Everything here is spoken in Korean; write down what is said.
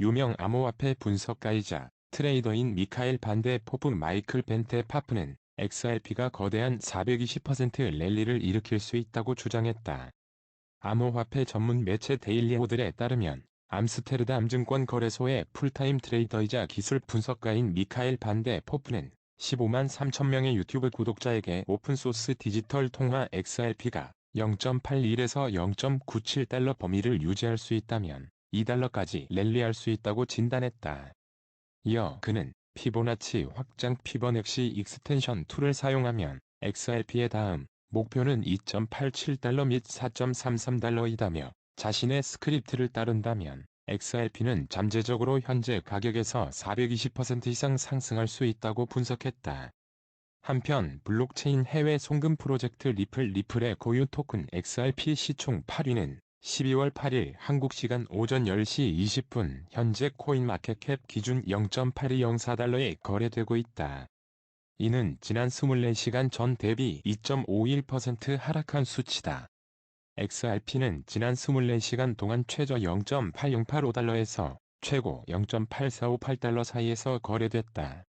유명 암호화폐 분석가이자 트레이더인 미카엘 반데 포프 마이클 벤테 파프는 XRP가 거대한 420% 랠리를 일으킬 수 있다고 주장했다. 암호화폐 전문 매체 데일리호들에 따르면 암스테르담 증권 거래소의 풀타임 트레이더이자 기술 분석가인 미카엘 반데 포프는 15만 3천 명의 유튜브 구독자에게 오픈소스 디지털 통화 XRP가 0.81에서 0.97달러 범위를 유지할 수 있다면 2달러까지 랠리할 수 있다고 진단했다. 이어 그는 피보나치 확장 피버넥시 익스텐션 툴을 사용하면 XRP의 다음 목표는 2.87달러 및 4.33달러이다며 자신의 스크립트를 따른다면 XRP는 잠재적으로 현재 가격에서 420% 이상 상승할 수 있다고 분석했다. 한편 블록체인 해외 송금 프로젝트 리플 리플의 고유 토큰 XRP 시총 8위는 12월 8일 한국 시간 오전 10시 20분 현재 코인마켓캡 기준 0.8204달러에 거래되고 있다. 이는 지난 24시간 전 대비 2.51% 하락한 수치다. XRP는 지난 24시간 동안 최저 0.8085달러에서 최고 0.8458달러 사이에서 거래됐다.